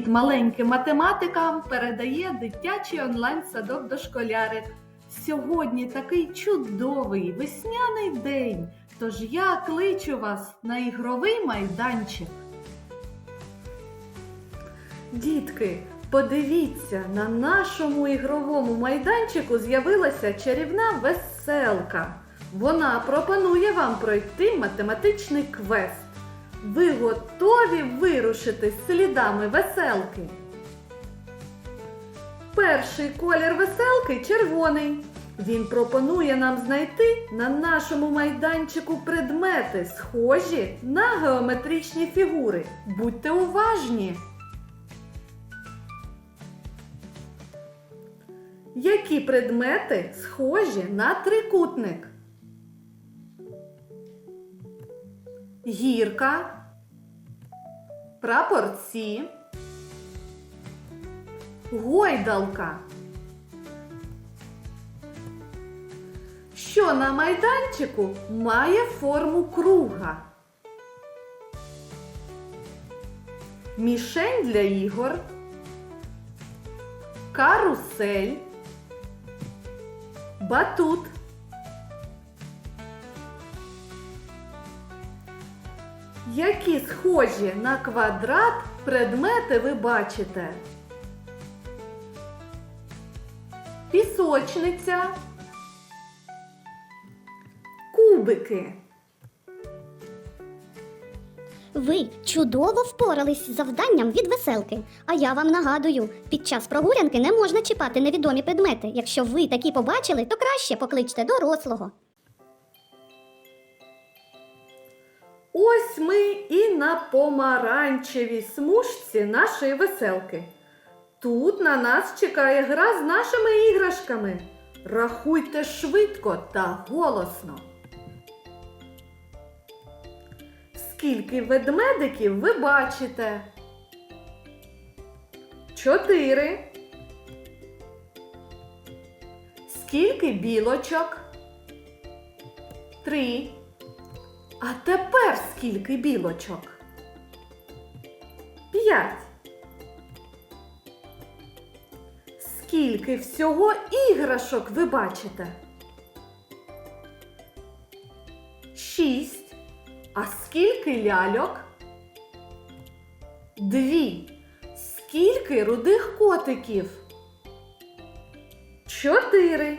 Привіт маленьким математикам! Передає дитячий онлайн-садок дошколярик. Сьогодні такий чудовий весняний день. Тож я кличу вас на ігровий майданчик. Дітки, подивіться, на нашому ігровому майданчику з'явилася чарівна веселка. Вона пропонує вам пройти математичний квест. Ви готові вирушити слідами веселки? Перший колір веселки червоний. Він пропонує нам знайти на нашому майданчику предмети, схожі на геометричні фігури. Будьте уважні! Які предмети схожі на трикутник? Гірка, прапорці, гойдалка. Що на майданчику має форму круга? Мішень для ігор, карусель, батут. Які схожі на квадрат предмети ви бачите? Пісочниця, кубики. Ви чудово впорались з завданням від веселки. А я вам нагадую, під час прогулянки не можна чіпати невідомі предмети. Якщо ви такі побачили, то краще покличте дорослого. Ось ми і на помаранчевій смужці нашої веселки. Тут на нас чекає гра з нашими іграшками. Рахуйте швидко та голосно. Скільки ведмедиків ви бачите? Чотири. Скільки білочок? Три. А тепер скільки білочок? П'ять. Скільки всього іграшок ви бачите? Шість. А скільки ляльок? Дві. Скільки рудих котиків? Чотири.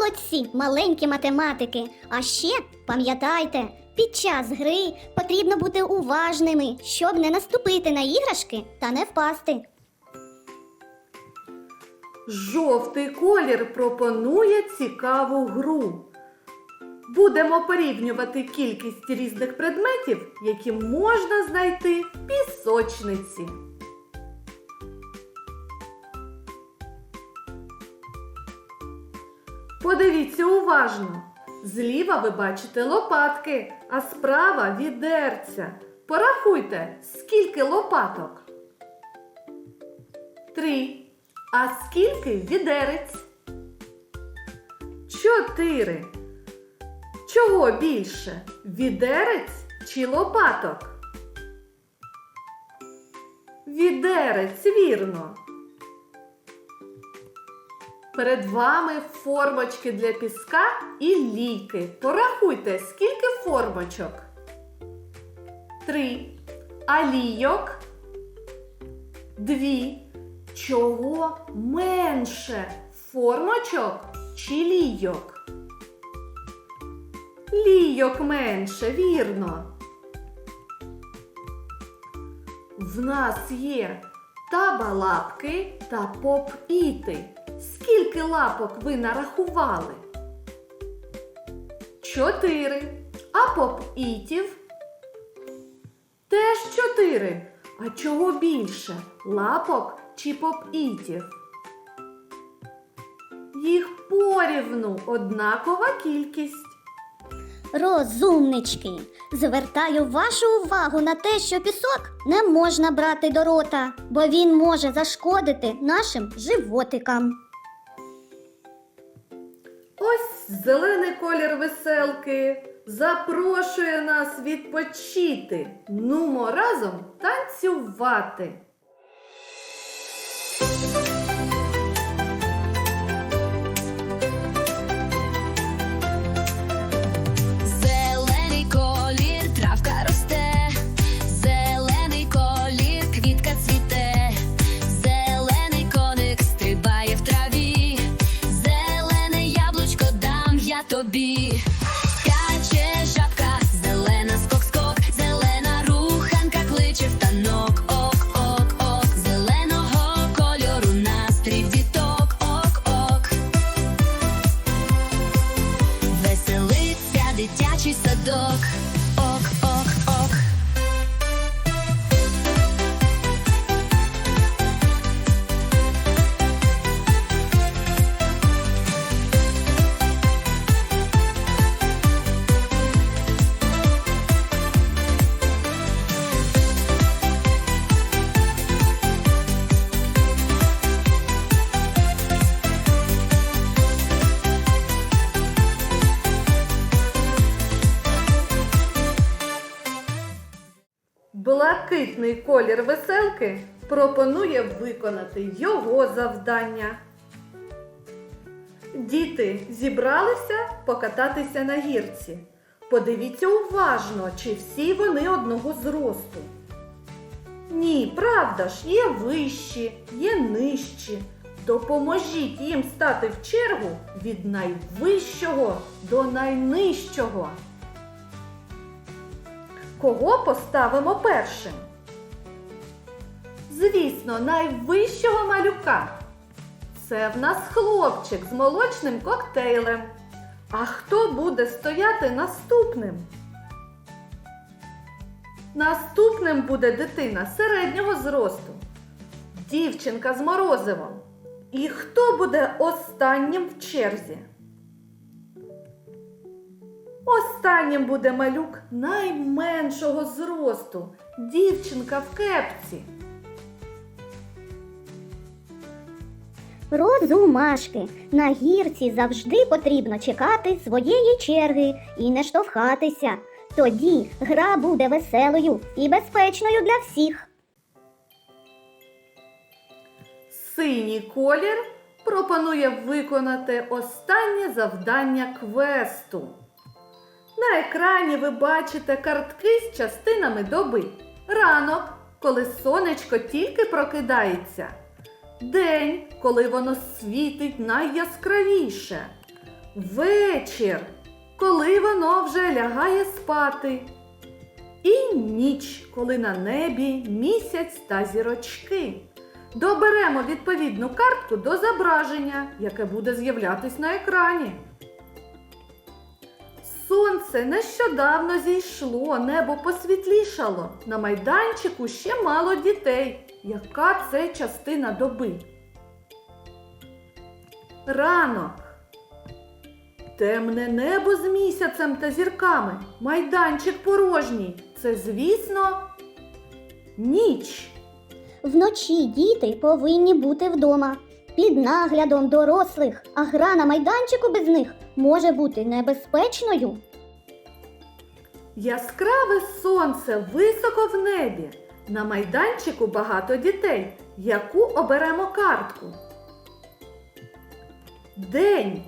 Молодці, маленькі математики. А ще пам'ятайте, під час гри потрібно бути уважними, щоб не наступити на іграшки та не впасти. Жовтий колір пропонує цікаву гру. Будемо порівнювати кількість різних предметів, які можна знайти в пісочниці. Подивіться уважно. Зліва ви бачите лопатки, а справа відерця. Порахуйте, скільки лопаток. Три. А скільки відерець? Чотири. Чого більше? Відерець чи лопаток? Відерець, вірно. Перед вами формочки для піска і лійки. Порахуйте, скільки формочок? Три. А? Дві. Чого менше? Формочок чи лійок? Лійок менше, вірно. В нас є табалапки та поп-іти. Скільки лапок ви нарахували? Чотири. А поп-ітів? Теж чотири. А чого більше? Лапок чи поп-ітів? Їх порівну однакова кількість. Розумнички, звертаю вашу увагу на те, що пісок не можна брати до рота, бо він може зашкодити нашим животикам. Ось зелений колір веселки запрошує нас відпочити. Нумо разом танцювати. Тобі. Блакитний колір веселки пропонує виконати його завдання. Діти зібралися покататися на гірці. Подивіться уважно, чи всі вони одного зросту. Ні, правда ж, є вищі, є нижчі. Допоможіть їм стати в чергу від найвищого до найнижчого. Кого поставимо першим? Звісно, найвищого малюка. Це в нас хлопчик з молочним коктейлем. А хто буде стояти наступним? Наступним буде дитина середнього зросту. Дівчинка з морозивом. І хто буде останнім в черзі? Останнім буде малюк найменшого зросту, дівчинка в кепці. Розумашки. На гірці завжди потрібно чекати своєї черги і не штовхатися. Тоді гра буде веселою і безпечною для всіх. Синій колір пропонує виконати останнє завдання квесту. На екрані ви бачите картки з частинами доби. Ранок, коли сонечко тільки прокидається. День, коли воно світить найяскравіше. Вечір, коли воно вже лягає спати. І ніч, коли на небі місяць та зірочки. Доберемо відповідну картку до зображення, яке буде з'являтись на екрані. Сонце нещодавно зійшло, небо посвітлішало. На майданчику ще мало дітей. Яка це частина доби? Ранок. Темне небо з місяцем та зірками. Майданчик порожній. Це, звісно, ніч. Вночі діти повинні бути вдома під наглядом дорослих, а гра на майданчику без них може бути небезпечною. Яскраве сонце високо в небі. На майданчику багато дітей. Яку оберемо картку? День.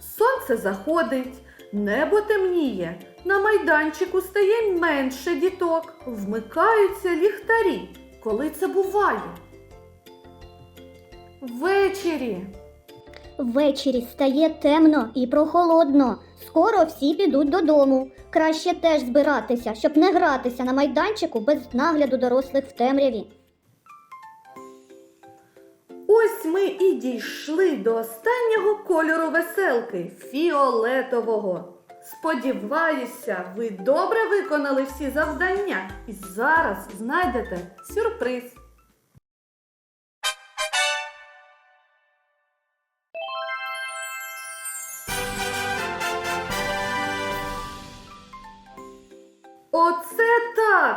Сонце заходить, небо темніє. На майданчику стає менше діток. Вмикаються ліхтарі. Коли це буває? Ввечері. Ввечері стає темно і прохолодно. Скоро всі підуть додому. Краще теж збиратися, щоб не гратися на майданчику без нагляду дорослих в темряві. Ось ми і дійшли до останнього кольору веселки фіолетового. Сподіваюся, ви добре виконали всі завдання і зараз знайдете сюрприз.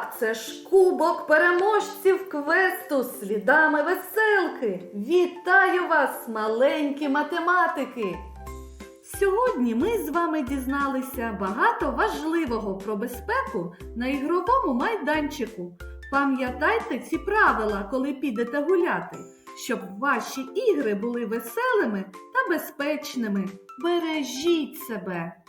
Так! Це ж кубок переможців квесту слідами веселки. Вітаю вас, маленькі математики! Сьогодні ми з вами дізналися багато важливого про безпеку на ігровому майданчику. Пам'ятайте ці правила, коли підете гуляти, щоб ваші ігри були веселими та безпечними. Бережіть себе!